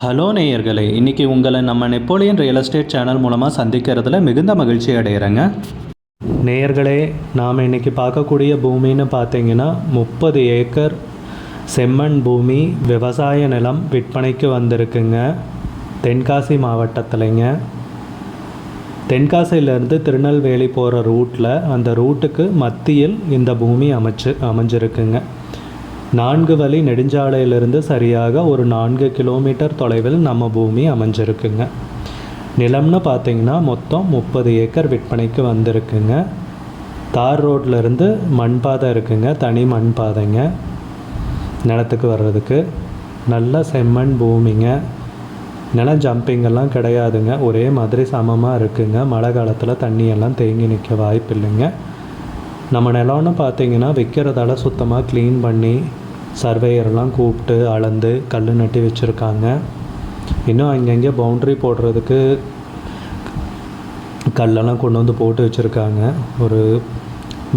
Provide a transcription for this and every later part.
Hello நேயர்களே இன்றைக்கி உங்களை நம்ம நெப்போலியன் ரியல் எஸ்டேட் சேனல் மூலமாக சந்திக்கிறதுல மிகுந்த மகிழ்ச்சி அடைகிறேங்க நேயர்களே நாம் இன்றைக்கி பார்க்கக்கூடிய பூமின்னு பார்த்தீங்கன்னா முப்பது ஏக்கர் செம்மண் பூமி விவசாய நிலம் விற்பனைக்கு வந்திருக்குங்க. தென்காசி மாவட்டத்திலைங்க. தென்காசியிலேருந்து திருநெல்வேலி போகிற ரூட்டில் அந்த ரூட்டுக்கு மத்தியில் இந்த பூமி அமைச்சு அமைஞ்சிருக்குங்க. நான்கு வழி நெடுஞ்சாலையிலிருந்து சரியாக ஒரு நான்கு கிலோமீட்டர் தொலைவில் நம்ம பூமி அமைஞ்சிருக்குங்க. நிலம்னு பார்த்தீங்கன்னா மொத்தம் முப்பது ஏக்கர் விற்பனைக்கு வந்திருக்குங்க. தார் ரோட்லேருந்து மண் பாதை இருக்குங்க. தனி மண் பாதைங்க. நிலத்துக்கு வர்றதுக்கு நல்ல செம்மண் பூமிங்க. நிலம் ஜம்பிங்கெல்லாம் கிடையாதுங்க. ஒரே மாதிரி சமமாக இருக்குங்க. மழை காலத்தில் தண்ணியெல்லாம் தேங்கி நிற்க வாய்ப்பு இல்லைங்க நம்ம நிலம்னு பார்த்தீங்கன்னா விற்கிறதால சுத்தமாக க்ளீன் பண்ணி சர்வேயர்லாம் கூப்பிட்டு அளந்து கல் நட்டி வச்சுருக்காங்க. இன்னும் அங்கங்கே பவுண்ட்ரி போடுறதுக்கு கல்லெல்லாம் கொண்டு வந்து போட்டு வச்சுருக்காங்க. ஒரு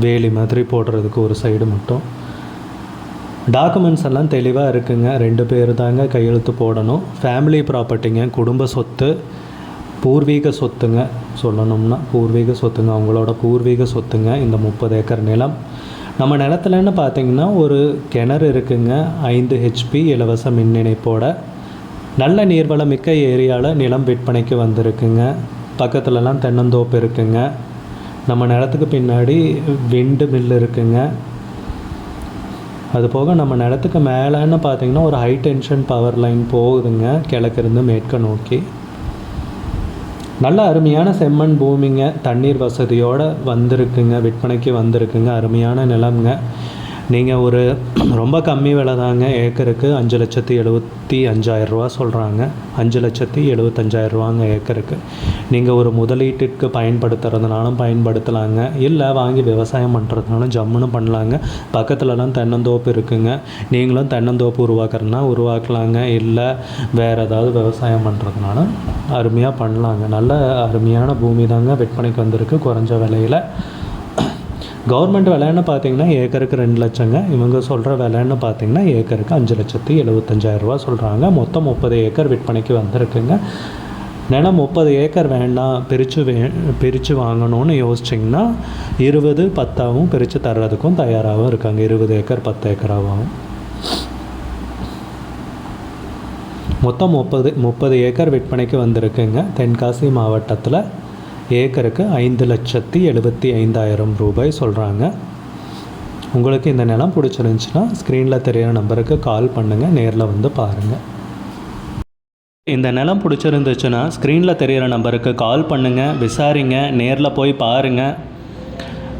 வேலி மாதிரி போடுறதுக்கு ஒரு சைடு மட்டும். டாக்குமெண்ட்ஸ் எல்லாம் தெளிவாக இருக்குங்க. ரெண்டு பேர் தாங்க கையெழுத்து போடணும். ஃபேமிலி ப்ராப்பர்ட்டிங்க குடும்ப சொத்து பூர்வீக சொத்துங்க சொல்லணும்னா பூர்வீக சொத்துங்க அவங்களோட பூர்வீக சொத்துங்க இந்த முப்பது ஏக்கர் நிலம். நம்ம நிலத்துலன்னு பார்த்தீங்கன்னா ஒரு கிணறு இருக்குங்க ஐந்து ஹெச்பி இலவச மின் இணைப்போட. நல்ல நீர்வளம் மிக்க ஏரியாவில் நிலம் விற்பனைக்கு வந்திருக்குங்க. பக்கத்துலலாம் தென்னந்தோப்பு இருக்குங்க. நம்ம நிலத்துக்கு பின்னாடி விண்டு மில் இருக்குங்க. அது போக நம்ம நிலத்துக்கு மேலேன்னு பார்த்தீங்கன்னா ஒரு ஹை டென்ஷன் பவர் லைன் போகுதுங்க கிழக்கிருந்து மேற்க நோக்கி. நல்ல அருமையான செம்மண் பூமிங்க. தண்ணீர் வசதியோடு வந்திருக்குங்க. விற்பனைக்கு வந்திருக்குங்க. அருமையான நிலம்ங்க. நீங்கள் ஒரு ரொம்ப கம்மி விலை தாங்க ஏக்கருக்கு அஞ்சு லட்சத்தி எழுபத்தி அஞ்சாயிரரூவா சொல்கிறாங்க அஞ்சு லட்சத்தி எழுபத்தஞ்சாயிரரூவாங்க ஏக்கருக்கு. நீங்கள் ஒரு முதலீட்டுக்கு பயன்படுத்துறதுனாலும் பயன்படுத்தலாங்க. இல்லை வாங்கி விவசாயம் பண்ணுறதுனாலும் ஜம்முன்னு பண்ணலாங்க. பக்கத்துலலாம் தென்னந்தோப்பு இருக்குங்க. நீங்களும் தென்னந்தோப்பு உருவாக்குறதுனா உருவாக்கலாங்க. இல்லை வேறு ஏதாவது விவசாயம் பண்ணுறதுனாலும் அருமையாக பண்ணலாங்க. நல்ல அருமையான பூமி தாங்க விற்பனைக்கு வந்திருக்கு. குறைஞ்ச விலையில். கவர்மெண்ட் விலைன்னு பார்த்தீங்கன்னா ஏக்கருக்கு ரெண்டு லட்சங்க. இவங்க சொல்கிற விலைன்னு பார்த்தீங்கன்னா ஏக்கருக்கு அஞ்சு லட்சத்தி எழுபத்தஞ்சாயிரரூபா சொல்கிறாங்க மொத்தம் முப்பது ஏக்கர் விற்பனைக்கு வந்திருக்குங்க. நிலம் முப்பது ஏக்கர் வேண்டாம் பிரித்து வே பிரித்து வாங்கணும்னு யோசிச்சிங்கன்னா இருபது பத்தாகவும் பிரித்து தர்றதுக்கும் தயாராகவும் இருக்காங்க. இருபது ஏக்கர் பத்து ஏக்கராகவும். மொத்தம் முப்பது முப்பது ஏக்கர் விற்பனைக்கு வந்திருக்குங்க. தென்காசி மாவட்டத்தில் ஏக்கருக்கு ஐந்து லட்சத்தி எழுபத்தி ஐந்தாயிரம் ரூபாய் சொல்கிறாங்க உங்களுக்கு இந்த நிலம் பிடிச்சிருந்துச்சுன்னா ஸ்க்ரீனில் தெரியிற நம்பருக்கு கால் பண்ணுங்கள் நேரில் வந்து பாருங்கள் இந்த நிலம் பிடிச்சிருந்துச்சுன்னா ஸ்க்ரீனில் தெரியிற நம்பருக்கு கால் பண்ணுங்கள் விசாரிங்க நேரில் போய் பாருங்கள்